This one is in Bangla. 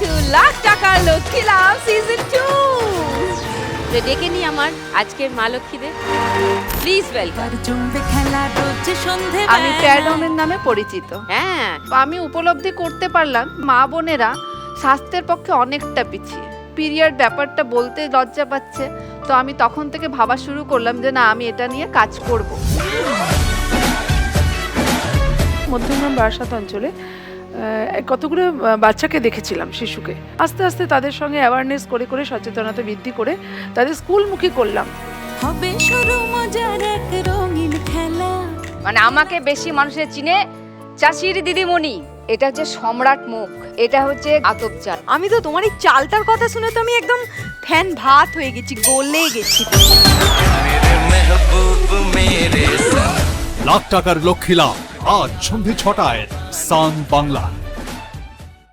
টু লাখ টাকার লক্ষ্মী লাভ সিজন টু ডেকে নি আমার আজকের মা লক্ষ্মীদের। প্লিজ ওয়েলকাম আমি প্যারডনের নামে পরিচিত। হ্যাঁ। আমি উপলব্ধি করতে পারলাম মা বোনেরা স্বাস্থ্যের পক্ষে অনেকটা পিছিয়ে। পিরিয়ড ব্যাপারটা বলতে লজ্জা পাচ্ছে। তো আমি তখন থেকে ভাবা শুরু করলাম যে না আমি এটা নিয়ে কাজ করব। মধ্যমগ্রাম বারাসাত অঞ্চলে কতগুলো বাচ্চাকে দেখেছিলাম শিশুকে। আস্তে আস্তে তাদের সঙ্গে অ্যাওয়ারনেস করে করে সচেতনতা বৃদ্ধি করে তাদের স্কুলমুখী করলাম। হবে শুরু মজার এক রঙিন খেলা। মানে আমাকে বেশি মানুষের চিনে চাষির দিদিমণি। এটা হচ্ছে সম্রাট মুখ এটা হচ্ছে আতপ চাল। আমি তো তোমার এই চালটার কথা শুনে তো আমি একদম ফ্যান ভাত হয়ে গেছি গলে গেছি। লাখ টাকার লক্ষ্মী লাভ। আজ সন্ধে ছটায় সান বাংলা।